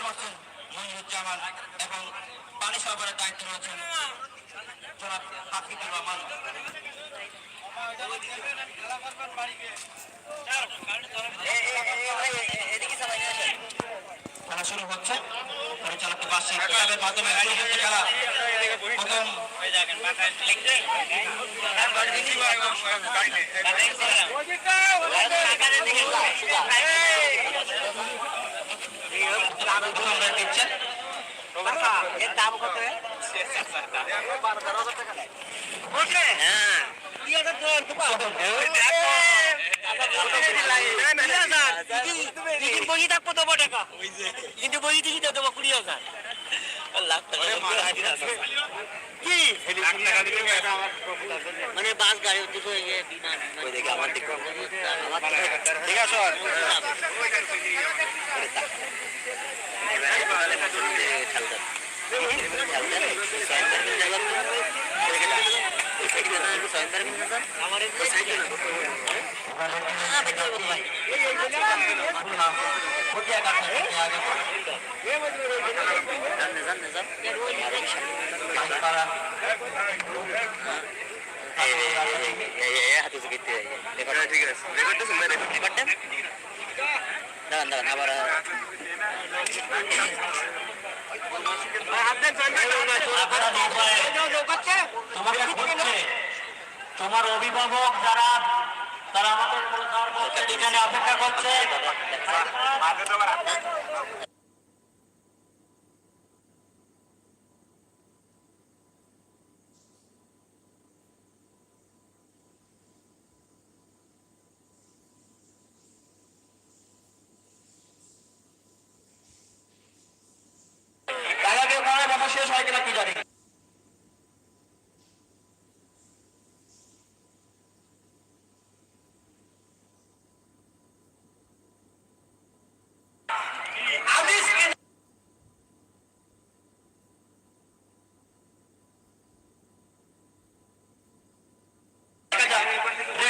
গোল মারছেন মনিরুজ্জামান এবং পানি সরবরাহের দায়িত্বে রয়েছেন হাফিজুর রহমান। খেলা শুরু হচ্ছে। পরিচালক বাসী খেলার মাধ্যমে প্রথম প্রথম রেড দিচ্ছেন। এর দাম কত হ্যাঁ। বই থাকব দেবো টাকা? কিন্তু বই থেকে দেবো কুড়ি হাজার। মানে বাস গাড়ি আমার ঠিক আছে আমার ফটিয়া কাছে আগে পাড়া দাঁড়ান দাঁড়ান আবার তোমার অভিভাবক যারা তারা আমাদের এখানে অপেক্ষা করছে টাকা দিয়ে পরে কথা শেষ হয় কিনা কি জানি রেড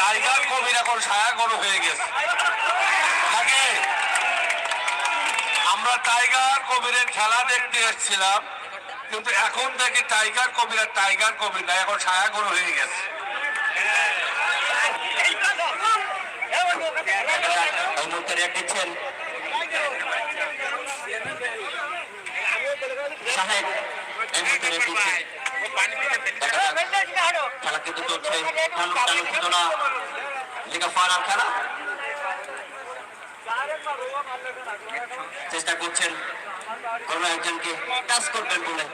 টাইগার কবির এখন ছায়া গরু হয়ে গেছে। আগে আমরা টাইগার কবিরের খেলা দেখতে এসেছিলাম, কিন্তু এখন দেখি টাইগার কবির আর টাইগার কবির না এখন ছায়া গরু হয়ে গেছে। সাহেব খেলা কিন্তু চলছে খেলা চেষ্টা করছেন কোনো একজনকে টাচ করবেন বলে।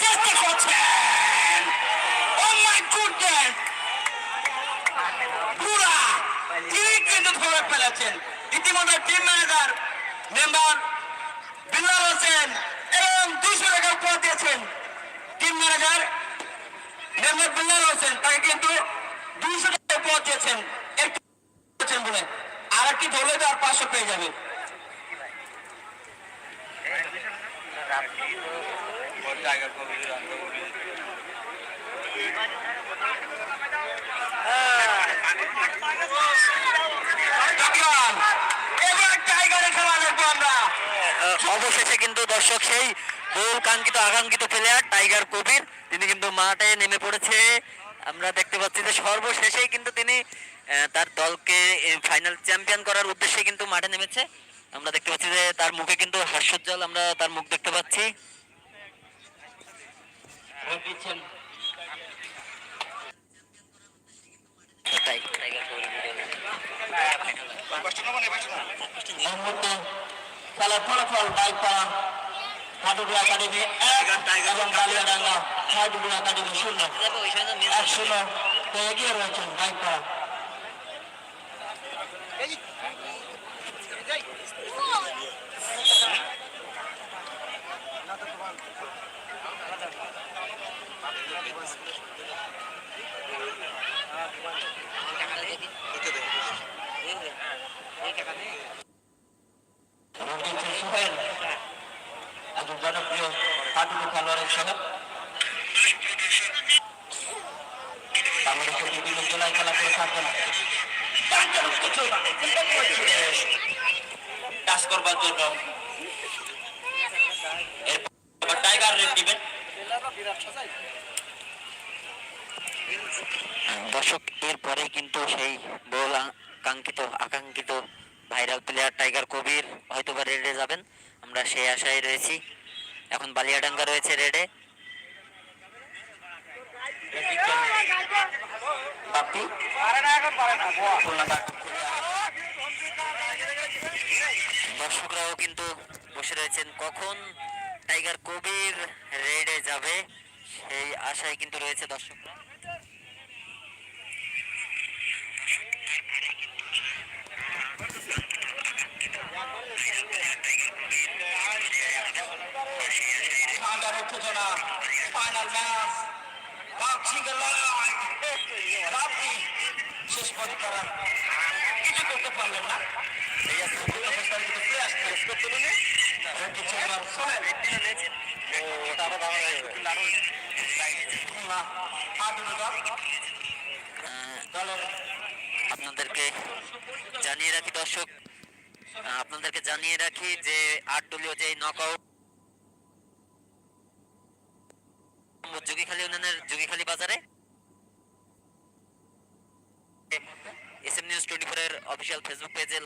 চেষ্টা করছেন। ধরে ফেলেছেন। ইতিমধ্যে team manager, member Billal Hossain এবং দুশো টাকা উপহার দিয়েছেন। Team manager member Billal Hossain তাকে কিন্তু দুশো টাকা উপহার দিয়েছেন। একটু বলে আর একটি ধরলে তো আর পাঁচশো পেয়ে যাবে। টাকিয়ান, এবার টাইগারের খেলা দেখব আমরা অবশেষে কিন্তু দর্শক সেই বহুল কাঙ্ক্ষিত আকাঙ্ক্ষিত প্লেয়ার টাইগার কবির তিনি কিন্তু মাঠে নেমে পড়েছে। আমরা দেখতে পাচ্ছি যে সর্বশেষেই কিন্তু তিনি আহ, তার দলকে ফাইনাল চ্যাম্পিয়ন করার উদ্দেশ্যে কিন্তু মাঠে নেমেছে। আমরা দেখতে পাচ্ছি যে তার মুখে কিন্তু হাস্যোজ্জ্বল আমরা তার মুখ দেখতে পাচ্ছি। টাইগার খেলার ফলাফল বাইকপাড়া হাডুডু একাডেমি এক এবং গালিয়াডাঙ্গা হাডুডু একাডেমি শূন্য। এক শূন্য। এগিয়ে রয়েছেন বাইকপাড়া কাজ করবার জন্য। টাইগার রেড দিবেন। দর্শক এরপরে কিন্তু সেই বহুল আ- কাঙ্ক্ষিত আকাঙ্ক্ষিত ভাইরাল প্লেয়ার টাইগার কবির হয়তো বা রেডে যাবেন। আমরা সেই আশায় রয়েছি। এখন বালিয়াডাঙ্গা রয়েছে রেডে বাপি? খুলনা দর্শকরাও কিন্তু বসে রয়েছেন। কখন টাইগার কবির রেডে যাবে সেই আশায় কিন্তু রয়েছে দর্শকরা। ফাইনাল ম্যাচ সিঙ্গেল শেষ পর্যন্ত কিছু করতে পারলেন না। আপনাদেরকে জানিয়ে রাখি দর্শক, আপনাদেরকে জানিয়ে রাখি যে আট দলীয় যে নকআউট যোগীখালী ইউনিয়নের যোগীখালী বাজারে S M news twenty four এর অফিসিয়াল ফেসবুক পেজে